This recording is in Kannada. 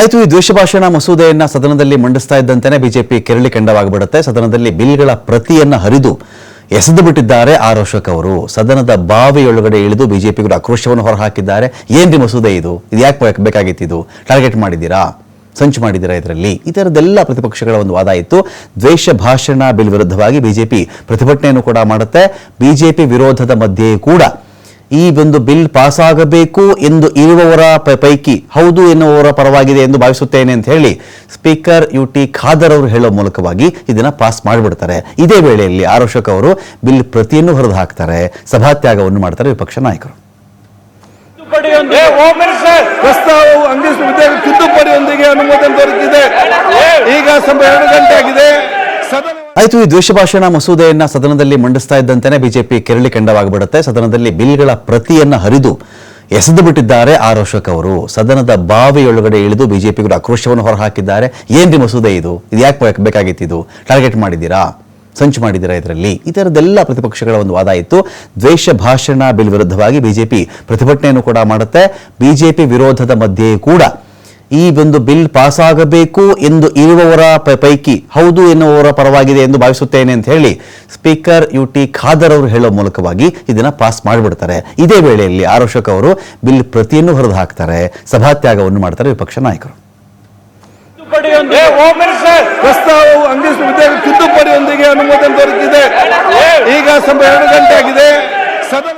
ಆಯ್ತು, ಈ ದ್ವೇಷ ಭಾಷಣ ಮಸೂದೆಯನ್ನ ಸದನದಲ್ಲಿ ಮಂಡಿಸ್ತಾ ಇದ್ದಂತೆಯೇ ಬಿಜೆಪಿ ಕೆರಳಿ ಕೆಂಡವಾಗಿಬಿಡುತ್ತೆ. ಸದನದಲ್ಲಿ ಬಿಲ್ಗಳ ಪ್ರತಿಯನ್ನ ಹರಿದು ಎಸೆದು ಬಿಟ್ಟಿದ್ದಾರೆ ಆರ್ ಅಶೋಕ್ ಅವರು. ಸದನದ ಬಾವಿಯೊಳಗಡೆ ಇಳಿದು ಬಿಜೆಪಿಗರು ಆಕ್ರೋಶವನ್ನು ಹೊರಹಾಕಿದ್ದಾರೆ. ಏನ್ರಿ ಮಸೂದೆ ಇದು? ಇದು ಯಾಕೆ ಬೇಕಾಗಿತ್ತು ಇದು? ಟಾರ್ಗೆಟ್ ಮಾಡಿದ್ದೀರಾ? ಸಂಚು ಮಾಡಿದ್ದೀರಾ ಇದರಲ್ಲಿ? ಈ ಥರದ್ದೆಲ್ಲ ಪ್ರತಿಪಕ್ಷಗಳ ಒಂದು ವಾದ ಇತ್ತು. ದ್ವೇಷ ಭಾಷಣ ಬಿಲ್ ವಿರುದ್ಧವಾಗಿ ಬಿಜೆಪಿ ಪ್ರತಿಭಟನೆಯನ್ನು ಕೂಡ ಮಾಡುತ್ತೆ. ಬಿಜೆಪಿ ವಿರೋಧದ ಮಧ್ಯೆಯೂ ಕೂಡ ಈ ಒಂದು ಬಿಲ್ ಪಾಸ್ ಆಗಬೇಕು ಎಂದು ಇರುವವರ ಪ- ಪೈಕಿ ಹೌದು ಎನ್ನುವವರ ಪರವಾಗಿದೆ ಎಂದು ಭಾವಿಸುತ್ತೇನೆ ಅಂತ ಹೇಳಿ ಸ್ಪೀಕರ್ ಯು ಟಿ ಖಾದರ್ ಅವರು ಹೇಳುವ ಮೂಲಕವಾಗಿ ಇದನ್ನ ಪಾಸ್ ಮಾಡಿಬಿಡ್ತಾರೆ. ಇದೇ ವೇಳೆಯಲ್ಲಿ ಆರೋಷಕ ಅವರು ಬಿಲ್ ಪ್ರತಿಯನ್ನು ಹೊರದು ಹಾಕ್ತಾರೆ ಸಭಾತ್ಯಾಗವನ್ನು ಮಾಡ್ತಾರೆ ವಿಪಕ್ಷ ನಾಯಕರು. ತಿದ್ದುಪಡಿಯೊಂದಿಗೆ ಪ್ರಸ್ತಾವವು ತಿದ್ದುಪಡಿಯೊಂದಿಗೆ ಅನುಮೋದನೆ ದೊರೆತಿದೆ. ಈಗ ಸಮಯ ಎರಡು ಗಂಟೆ ಆಗಿದೆ. ಸದನ ಆಯ್ತು, ಈ ದ್ವೇಷ ಭಾಷಣ ಮಸೂದೆಯನ್ನ ಸದನದಲ್ಲಿ ಮಂಡಿಸ್ತಾ ಇದ್ದಂತೆಯೇ ಬಿಜೆಪಿ ಕೆರಳಿ ಕೆಂಡವಾಗಿಬಿಡುತ್ತೆ. ಸದನದಲ್ಲಿ ಬಿಲ್ಗಳ ಪ್ರತಿಯನ್ನ ಹರಿದು ಎಸೆದು ಬಿಟ್ಟಿದ್ದಾರೆ ಆರ್ ಅಶೋಕ್ ಅವರು. ಸದನದ ಬಾವಿಯೊಳಗಡೆ ಇಳಿದು ಬಿಜೆಪಿಗರು ಆಕ್ರೋಶವನ್ನು ಹೊರಹಾಕಿದ್ದಾರೆ. ಏನ್ರಿ ಮಸೂದೆ ಇದು? ಇದು ಯಾಕೆ ಬೇಕಾಗಿತ್ತು ಇದು? ಟಾರ್ಗೆಟ್ ಮಾಡಿದ್ದೀರಾ? ಸಂಚು ಮಾಡಿದ್ದೀರಾ ಇದರಲ್ಲಿ? ಈ ಥರದ್ದೆಲ್ಲ ಪ್ರತಿಪಕ್ಷಗಳ ಒಂದು ವಾದ ಇತ್ತು. ದ್ವೇಷ ಭಾಷಣ ಬಿಲ್ ವಿರುದ್ಧವಾಗಿ ಬಿಜೆಪಿ ಪ್ರತಿಭಟನೆಯನ್ನು ಕೂಡ ಮಾಡುತ್ತೆ. ಬಿಜೆಪಿ ವಿರೋಧದ ಮಧ್ಯೆಯೂ ಕೂಡ ಈ ಒಂದು ಬಿಲ್ ಪಾಸ್ ಆಗಬೇಕು ಎಂದು ಇರುವವರ ಪ- ಪೈಕಿ ಹೌದು ಎನ್ನುವವರ ಪರವಾಗಿದೆ ಎಂದು ಭಾವಿಸುತ್ತೇನೆ ಅಂತ ಹೇಳಿ ಸ್ಪೀಕರ್ ಯು ಟಿ ಖಾದರ್ ಅವರು ಹೇಳುವ ಮೂಲಕವಾಗಿ ಇದನ್ನ ಪಾಸ್ ಮಾಡಿಬಿಡ್ತಾರೆ. ಇದೇ ವೇಳೆಯಲ್ಲಿ ಆರೋಷಕ ಅವರು ಬಿಲ್ ಪ್ರತಿಯನ್ನು ಹೊರದು ಹಾಕ್ತಾರೆ ಸಭಾತ್ಯಾಗವನ್ನು ಮಾಡ್ತಾರೆ ವಿಪಕ್ಷ ನಾಯಕರು. ತಿದ್ದುಪಡಿಯೊಂದಿಗೆ ಪ್ರಸ್ತಾವವು ತಿದ್ದುಪಡಿಯೊಂದಿಗೆ ಅನುಮೋದನೆ ದೊರೆತಿದೆ. ಈಗ ಸಮಯ ಎರಡು ಗಂಟೆ ಆಗಿದೆ. ಸದನ